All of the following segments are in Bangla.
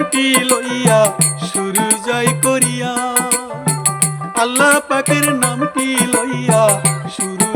নামটি লইয়া শুরু জয় করিয়া। আল্লাহ পাকের নামটি লইয়া শুরু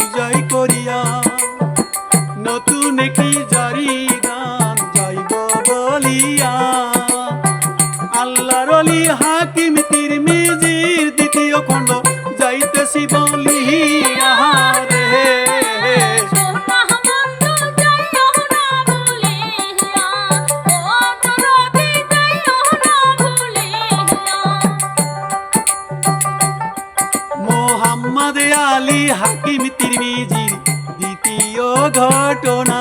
আলী হাকিম তিরমিজির দ্বিতীয় ঘটনা।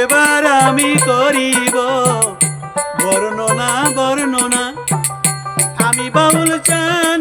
এবার আমি করিব বর্ণনা বর্ণনা। আমি বাউল চান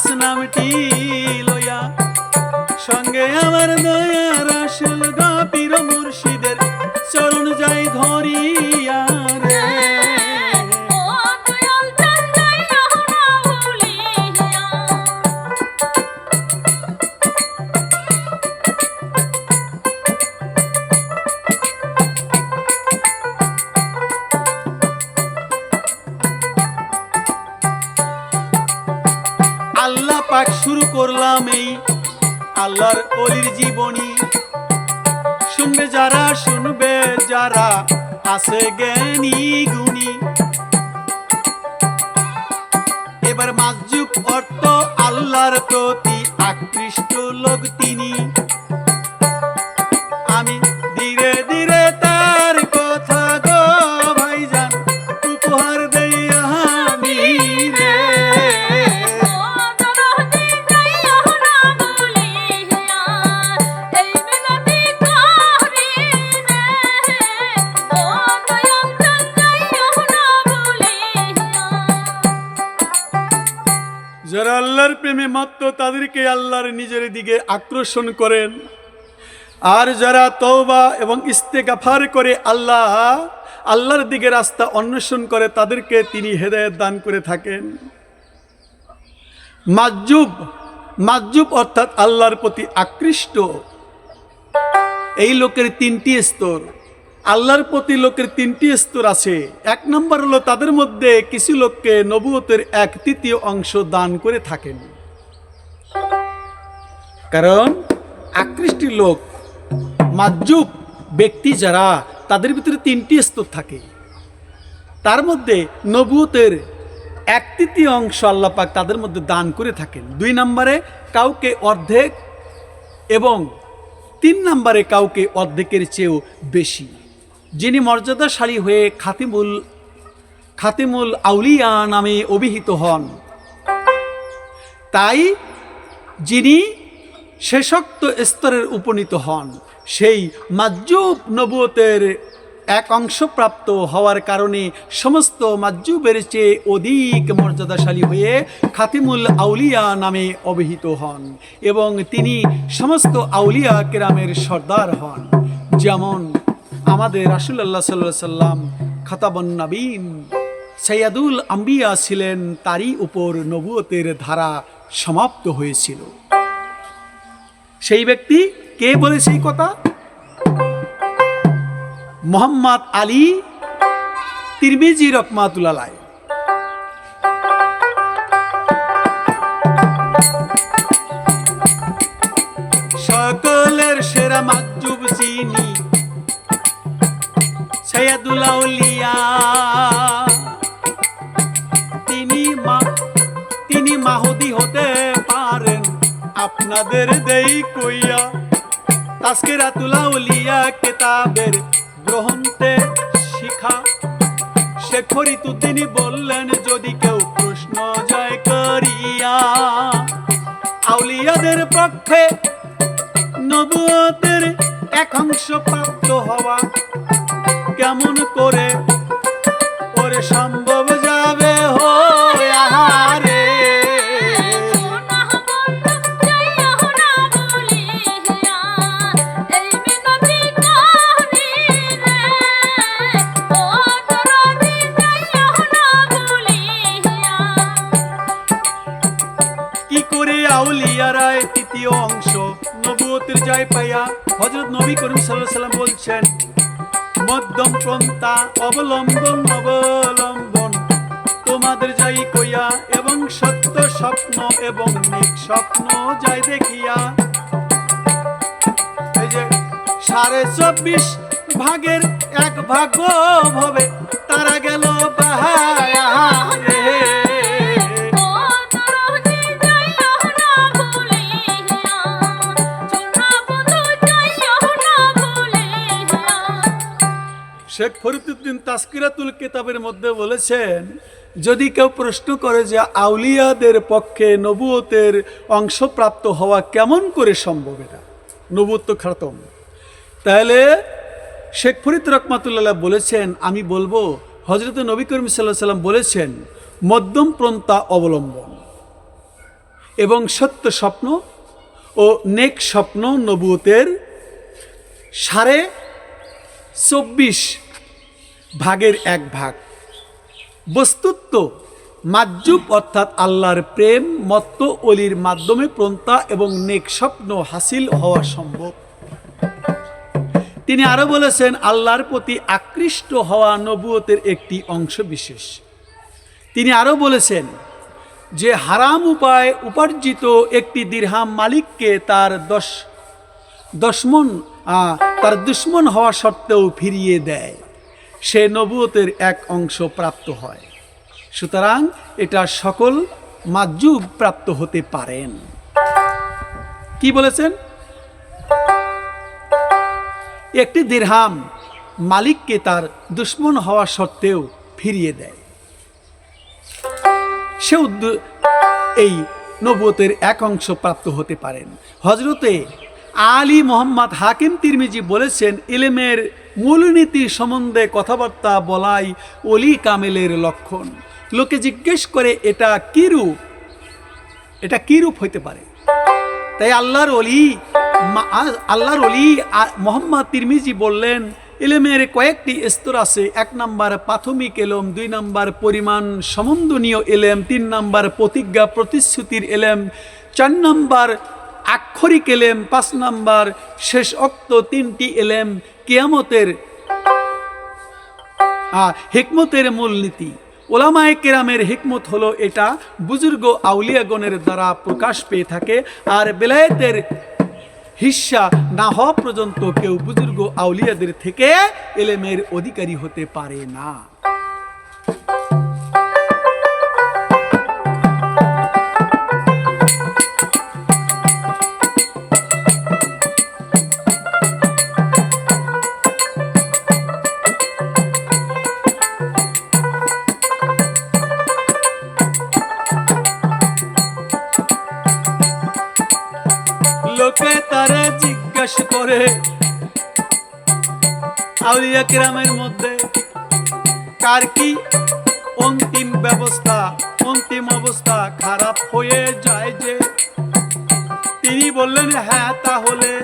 খাস নামটি লইয়া সঙ্গে আমার দয়ার আসল গাপির আল্লাহ পাক শুরু করলাম এই আল্লাহর অলির জীবনী। শুনবে যারা শুনবে যারা আছে জ্ঞানী গুণী। এবার মাজুক অর্থ আল্লাহর প্রতি আকৃষ্ট লোক তিনি। আল্লাহর প্রেমে মাত্র তাদেরকে আল্লাহর নিজের দিকে আকর্ষণ করেন। আর যারা তওবা এবং ইস্তেগাফার করে আল্লাহ, আল্লাহর দিকে রাস্তা অন্বেষণ করে, তাদেরকে তিনি হেদায়েত দান করে থাকেন। মাজুব মাজুব অর্থাৎ আল্লাহর প্রতি আকৃষ্ট। এই লোকের তিনটি স্তর। আল্লাহর প্রতি লোকের তিনটি স্তর আছে। এক নম্বর হলো তাদের মধ্যে কিছু লোককে নবুয়তের এক তৃতীয় অংশ দান করে থাকেন। কারণ আকৃষ্টি লোক মাজুব ব্যক্তি যারা, তাদের ভিতরে তিনটি স্তর থাকে। তার মধ্যে নবুয়তের এক তৃতীয় অংশ আল্লাহ পাক তাদের মধ্যে দান করে থাকেন। দুই নম্বরে কাউকে অর্ধেক এবং তিন নম্বরে কাউকে অর্ধেকের চেয়েও বেশি। যিনি মর্যাদাশালী হয়ে খাতিমুল খাতিমুল আউলিয়া নামে অভিহিত হন। তাই যিনি শেষোক্ত স্তরের উপনীত হন, সেই মাজুব নবুয়তের এক অংশপ্রাপ্ত হওয়ার কারণে সমস্ত মাজুবের চেয়ে অধিক মর্যাদাশালী হয়ে খাতিমুল আউলিয়া নামে অভিহিত হন এবং তিনি সমস্ত আউলিয়া কেরামের সর্দার হন। যেমন আমাদের রাসুল্লাহ সাল্লাহ সাল্লাম খাতাবন নবীন। সৈয়াদুল আম্বিয়া ছিলেন, তারই উপর নবুয়তের ধারা সমাপ্ত হয়েছিল। সেই ব্যক্তি কে বলে সেই কথা? মোহাম্মদ আলী তিরমিজি রকমাতুল্লাহ সকলের সেরা মাজুব চিনি। সৈয়দুল আউলিয়া তিনি মা, তিনি মাহুদি হতে পারেন আপনাদের দেই কইয়া। তাস্কিরাতুল আউলিয়া কেতাবের গ্রহণতে শিখা। শেখ ফরিদুদ্দিনী বললেন, যদি কেউ প্রশ্ন জয় করিয়া, আউলিয়াদের পক্ষে নবুয়তের একাংশ প্রাপ্ত হওয়া কেমন করে অবলম্বন অবলম্বন। তোমাদের যাই কইয়া, এবং সত্য স্বপ্ন এবং নিক স্বপ্ন যাই দেখিয়া। এই যে সাড়ে চব্বিশ ভাগের এক ভাগ হবে, তারা গেল বাহারে শেখ ফরিদুদ্দিন তাস্কিরাতুল কিতাবের মধ্যে বলেছেন, যদি কেউ প্রশ্ন করে যে আউলিয়াদের পক্ষে নবুয়তের অংশপ্রাপ্ত হওয়া কেমন করে সম্ভব এটা? নবুয়ত খাতম। তাহলে শেখ ফরিদ রহমাতুল্লাহ বলেছেন, আমি বলব হজরত নবী করিম সাল্লাহ সাল্লাম বলেছেন, মধ্যম প্রন্থা অবলম্বন এবং সত্য স্বপ্ন ও নেক স্বপ্ন নবুয়তের সাড়ে চব্বিশ ভাগের এক ভাগ। বস্তুত্ব মাজুব অর্থাৎ আল্লাহর প্রেম, মত্ত অলির মাধ্যমে প্রন্তা এবং নেক স্বপ্ন হাসিল হওয়া সম্ভব। তিনি আরও বলেছেন, আল্লাহর প্রতি আকৃষ্ট হওয়া নবুয়তের একটি অংশ বিশেষ। তিনি আরও বলেছেন যে, হারাম উপায় উপার্জিত একটি দিরহাম মালিককে তার দশ, দশমন তার দুশ্মন হওয়া সত্ত্বেও ফিরিয়ে দেয়। সে নবুয়তের এক অংশ প্রাপ্ত হয়। সুতরাং এটা সকল মাজুব প্রাপ্ত হতে পারেন। কি বলেছেন? একটি দিরহাম মালিককে তার দুশ্মন হওয়া সত্ত্বেও ফিরিয়ে দেয়। সে এই নবুয়তের এক অংশ প্রাপ্ত হতে পারেন। হজরতে আলী মোহাম্মদ হাকিম তিরমিজি বলেছেন, ইলেমের মূলনীতি সম্বন্ধে কথাবার্তা বলাই অলি কামেলের লক্ষণ। লোকে জিজ্ঞেস করে, এটা কি রূপ? এটা কি রূপ হইতে পারে? তাই আল্লাহর অলি আল্লাহর অলি মোহাম্মদ তিরমিজি বললেন, এলেমের কয়েকটি স্তর আছে। এক নাম্বার প্রাথমিক এলম, দুই নাম্বার পরিমাণ সমন্দনীয় এলেম, তিন নাম্বার প্রতিজ্ঞা প্রতিশ্রুতির এলেম, চার নাম্বার আক্ষরিক এলেম, পাঁচ নাম্বার শেষ অক্ত তিনটি এলেম কেয়ামতের হেকমতের মূল মূলনীতি। ওলামায় কেরামের হেকমত হলো এটা, বুজুর্গ আউলিয়াগণের দ্বারা প্রকাশ পেয়ে থাকে, আর বেলায়েতের হিস্সা না হওয়া পর্যন্ত কেউ বুজুর্গ আউলিয়াদের থেকে এলেমের অধিকারী হতে পারে না। কিরামের মধ্যে কার কি অন্তিম ব্যবস্থা, অন্তিম অবস্থা খারাপ হয়ে যায় যে? তিনি বললেন হ্যাঁ তাহলে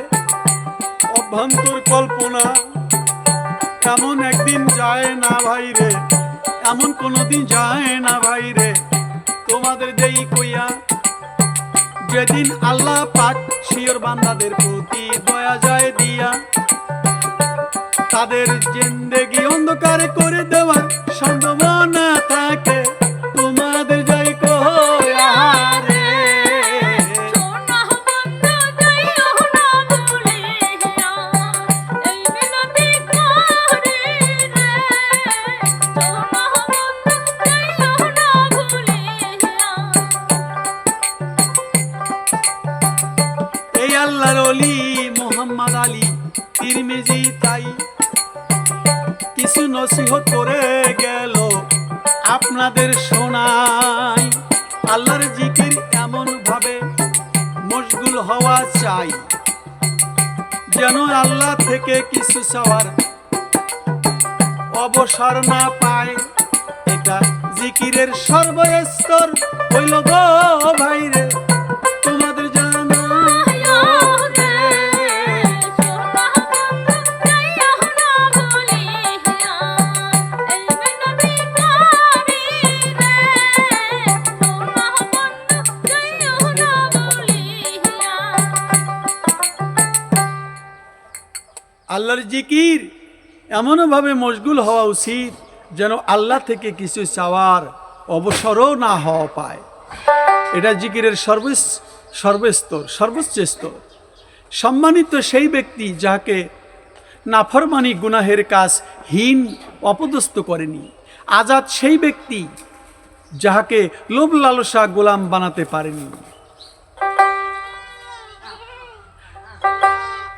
অভ্যন্তর কল্পনা এমন একদিন যায় না ভাই রে? এমন কোনোদিন যায় না ভাই রে? তোমাদের যেই কইয়া যেদিন আল্লাহ পাক শিওর বান্দাদের প্রতি দয়া যায় দিয়া তাদের জিন্দেগি অন্ধকার করে দেওয়ার সম্ভাবনা থেকে কিছু চাওয়ার অবসর না পায়। এটা জিকিরের সর্বস্তর হইল গো ভাই আল্লাহর জিকির এমনভাবে মশগুল হওয়া উচিত যেন আল্লাহ থেকে কিছু চাওয়ার অবসরও না হওয়া পায়। এটা জিকিরের সর্বোচ্চ সর্বস্তর সর্বোচ্চ স্তর সম্মানিত সেই ব্যক্তি যাকে নাফরমানি গুনাহের কাজ হীন, অপদস্থ করেনি, আজাদ সেই ব্যক্তি যাহাকে লোভ লালসা গোলাম বানাতে পারেনি।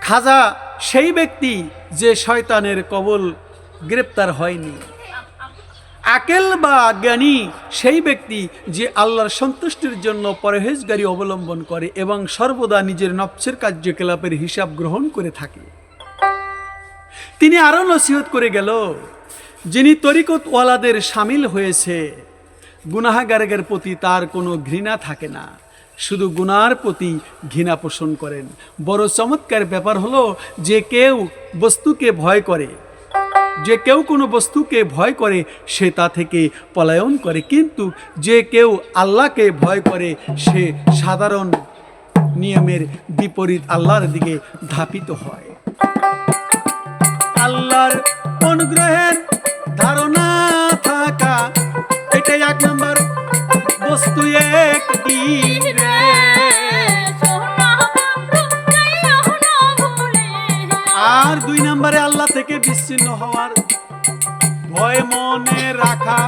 খাজা, সেই ব্যক্তি যে শয়তানের কবল গ্রেপ্তার হয়নি। আকেল বা জ্ঞানী, সেই ব্যক্তি যে আল্লাহর সন্তুষ্টির জন্য পরহেজগারি অবলম্বন করে এবং সর্বদা নিজের নফসের কার্যকলাপের হিসাব গ্রহণ করে থাকে। তিনি আরও নসিহত করে গেল, যিনি তরিকতওয়ালাদের সামিল হয়েছে, গুনাহাগারের প্রতি তার কোনো ঘৃণা থাকে না। শুধু গুনার প্রতি ঘৃণা পোষণ করেন। বড় চমৎকার ব্যাপার হলো যে কেউ বস্তুকে ভয় করে। যে কেউ কোনো বস্তুকে ভয় করে, সে তা থেকে পলায়ন করে। কিন্তু যে কেউ আল্লাহকে ভয় করে, সে সাধারণ নিয়মের বিপরীত আল্লাহর দিকে ধাপিত হয়। আল্লাহর অনুগ্রহের ধারণা থাকা, এটাই এক নম্বর বস্তু আর দুই নম্বরে আল্লাহ থেকে বিচ্ছিন্ন হওয়ার ভয় মনে রাখা।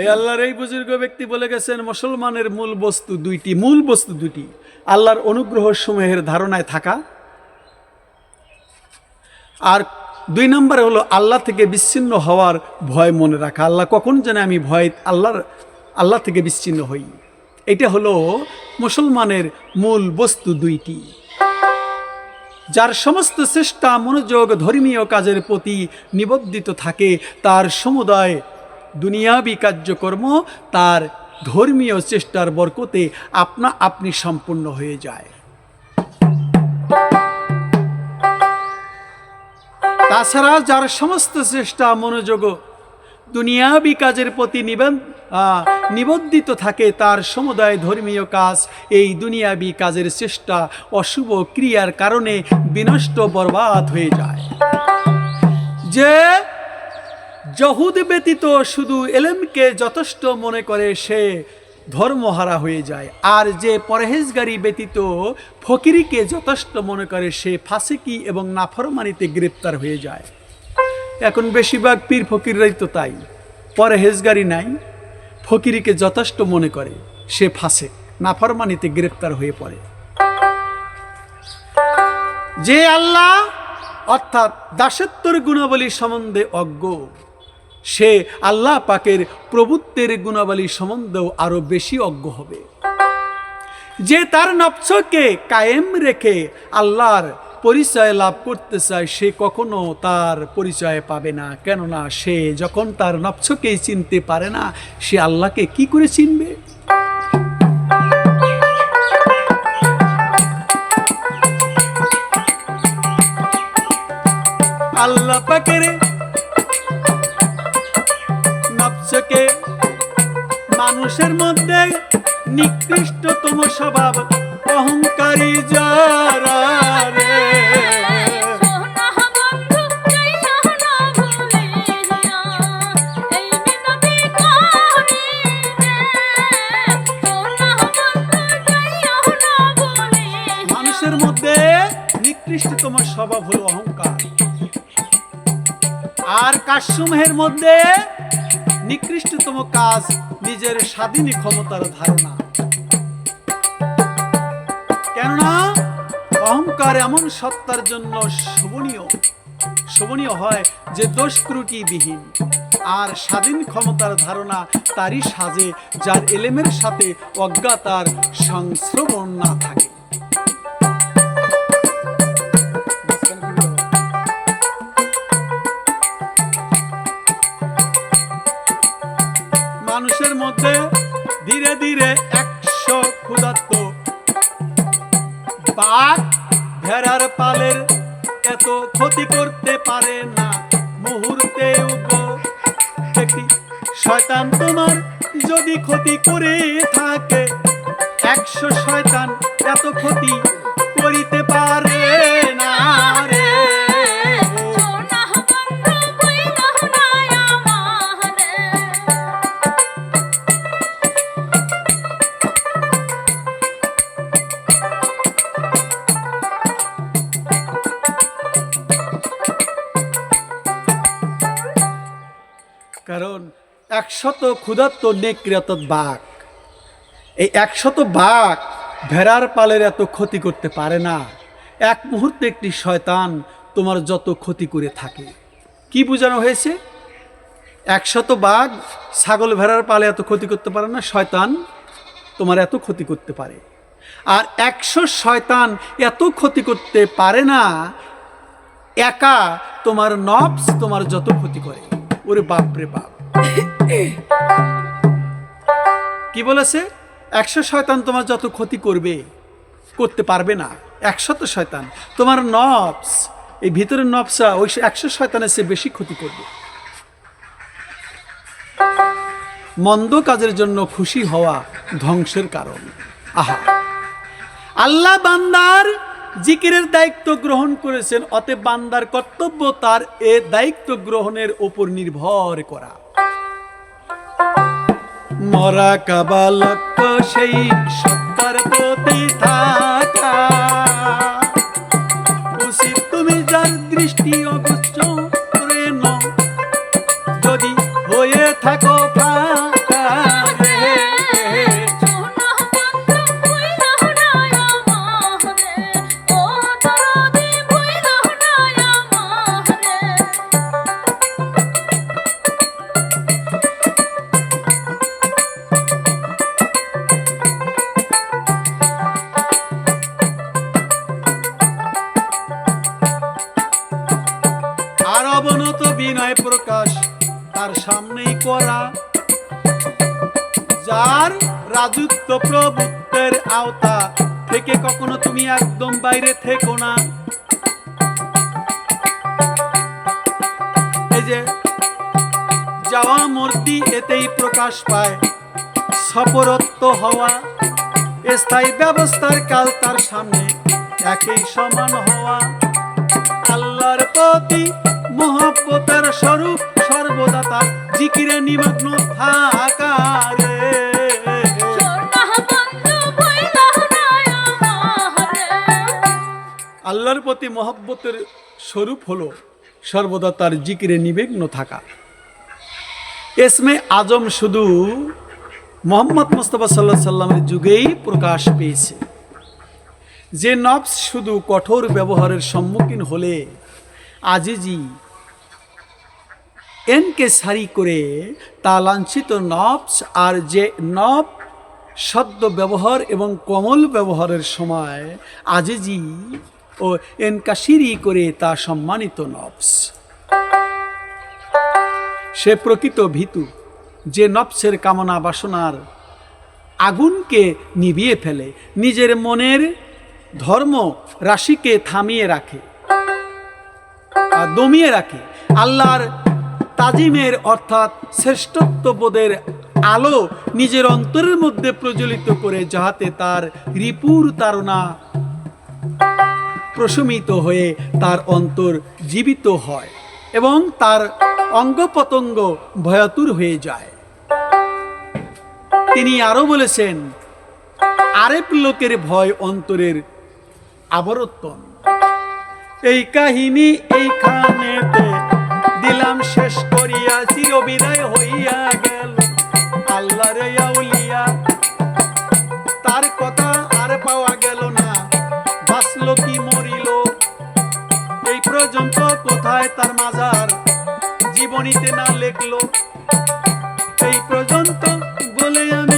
এই আল্লাহর এই বুজুর্গ ব্যক্তি বলে গেছেন, মুসলমানের মূল বস্তু দুইটি, মূল বস্তু দুটি আল্লাহর অনুগ্রহ সমূহের ধারণায় থাকা। আর দুই নম্বরে হলো আল্লাহ থেকে বিচ্ছিন্ন হওয়ার ভয় মনে রাখা। আল্লাহ কখন যেন আমি ভয়, আল্লাহর আল্লাহ থেকে বিচ্ছিন্ন হই। এটা হলো মুসলমানের মূল বস্তু দুইটি। যার সমস্ত চেষ্টা, মনোযোগ, ধর্মীয় কাজের প্রতি নিবদ্ধিত থাকে, তার সমুদায় দুনিয়াবি কার্যকর্ম, তার ধর্মীয় চেষ্টার বরকতে আপনা আপনি সম্পূর্ণ হয়ে যায়। তাছাড়া যার সমস্ত চেষ্টা, মনোযোগ দুনিয়াবি কাজের প্রতি নিবেন নিবদ্ধিত থাকে তার সমুদায় ধর্মীয় কাজ। এই দুনিয়াবি কাজের চেষ্টা অশুভ ক্রিয়ার কারণে বিনষ্ট বরবাদ হয়ে যায়। যে জহুদ ব্যতীত শুধু এলেমকে যথেষ্ট মনে করে, সে ধর্মহারা হয়ে যায়। আর যে পরহেজগারি ব্যতীত ফকিরিকে যথেষ্ট মনে করে, সে ফাঁসিকি এবং নাফরমানিতে গ্রেপ্তার হয়ে যায়। এখন বেশিরভাগ পীর ফকিররাই তো তাই। পরে পরহেজগারি নাই, ফকিরিকে যথেষ্ট মনে করে, সে ফাঁসে, নাফরমানিতে গ্রেপ্তার হয়ে পড়ে। যে আল্লাহ, অর্থাৎ দাসত্বর গুণাবলী সম্বন্ধে অজ্ঞ, সে আল্লাহ পাকের প্রভুত্বের গুণাবলী সম্বন্ধেও আরও বেশি অজ্ঞ হবে। যে তার নফসকে কায়েম রেখে আল্লাহর পরিচয় লাভ করতে চায়, সে কখনো তার পরিচয় পাবে না। কেননা সে যখন তার নফসকেই চিনতে পারে না, সে আল্লাহকে কি করে চিনবে? আল্লাহ পাকের নফসকে মানুষের মধ্যে নিকৃষ্টতম স্বভাব। মানুষের মধ্যে নিকৃষ্টতম স্বভাব হলো অহংকার। আর কাশ্যমের মধ্যে নিকৃষ্টতম কাজ নিজের স্বাধীনী ক্ষমতার ধারণা। কেননা অহংকার এমন সত্তার জন্য শোভনীয় শোভনীয় হয় যে দোষ ত্রুটিবিহীন। আর স্বাধীন ক্ষমতার ধারণা তারই সাজে, যার এলেমের সাথে অজ্ঞাতার সংশ্রবণ না থাকে। মানুষের মধ্যে ধীরে ধীরে একশো ক্ষুধার্ত। বাঘ ভেড়ার পালের এত ক্ষতি করতে পারে না। মুহূর্তে শয়তান তোমার যদি ক্ষতি করে থাকে। একশো শয়তান এত ক্ষতি করিতে পারে কারণ একশত ক্ষুধাত্ত নেকৃত বাঘ, এই একশত বাঘ ভেড়ার পালের এত ক্ষতি করতে পারে না। এক মুহূর্তে একটি শয়তান তোমার যত ক্ষতি করে থাকে। কি বোঝানো হয়েছে? একশত বাঘ ছাগল ভেড়ার পালে এত ক্ষতি করতে পারে না, শয়তান তোমার এত ক্ষতি করতে পারে। আর একশো শয়তান এত ক্ষতি করতে পারে না, একা তোমার নবস তোমার যত ক্ষতি করে। ওরে বাপ রে বাপ। কি বলেছে? একশো শয়তান তোমার যত ক্ষতি করবে, করতে পারবে না। একশত শয়তান। তোমার নবস এই ভিতরের নবসা ওই একশো শয়তানের চেয়ে বেশি ক্ষতি করবে। মন্দ কাজের জন্য খুশি হওয়া ধ্বংসের কারণ। আহা। আল্লাহ বান্দার জিকিরের দায়িত্ব গ্রহণ করেছেন, অতএব বান্দার কর্তব্য তার এ দায়িত্ব গ্রহণের উপর নির্ভর করা। মরা কাবা লক্ষ্য সেই সত্তার প্রতি থাকা। সামনেই করা। যার রাজত্ব প্রভুত্বের আওতা, থেকে কখনো তুমি একদম বাইরে থেকো না। এই যে, যাওয়া মূর্তি এতেই প্রকাশ পায়। সপরত্ব হওয়া, স্থায়ী ব্যবস্থার কাল তার সামনে একই সমান হওয়া। আল্লাহর প্রতি মহব্বতের স্বরূপ সর্বদা তার জিকিরে নিমগ্ন থাকা রে। সোনা বন্ধু ভুইল না আমারে। আল্লাহর প্রতি মহব্বতের স্বরূপ হলো সর্বদা তার জিকিরে নিবেগ্ন থাকা। এসমে আজম শুধু মোহাম্মদ মুস্তফা সাল্লাহ সাল্লামের যুগেই প্রকাশ পেয়েছে। যে নবস শুধু কঠোর ব্যবহারের সম্মুখীন হলে আজিজি এনকে সারি করে তা লাঞ্ছিত নবস আর যে নব শব্দ ব্যবহার এবং কমল ব্যবহারের সময় আজিজি ও এনকাশিরি করে তা সম্মানিত নবস। সে প্রকৃত ভীতু, যে নবসের কামনা বাসনার আগুনকে নিভিয়ে ফেলে, নিজের মনের ধর্ম রাশিকে থামিয়ে রাখে দমিয়ে রাখে, আল্লাহর তাজিমের অর্থাৎ শ্রেষ্ঠত্ববোধের আলো নিজের অন্তরের মধ্যে প্রজ্বলিত করে যাহাতে তার রিপুর তারণা প্রশমিত হয়ে তার অন্তর জীবিত হয় এবং তার অঙ্গ পতঙ্গ ভয়াতুর হয়ে যায়। তিনি আরও বলেছেন, আরেক লোকের ভয় অন্তরের আবরত্তন। এই কাহিনী এইখানেতে দিলাম শেষ করিয়া, চিরবিদায় হইয়া গেল। আল্লাহর আউলিয়া, তার কথা আর পাওয়া গেল না। বাঁচল কি মরিল? এই পর্যন্ত কোথায় তার মাজার? জীবনীতে না লেখলো। এই পর্যন্ত বলে আমি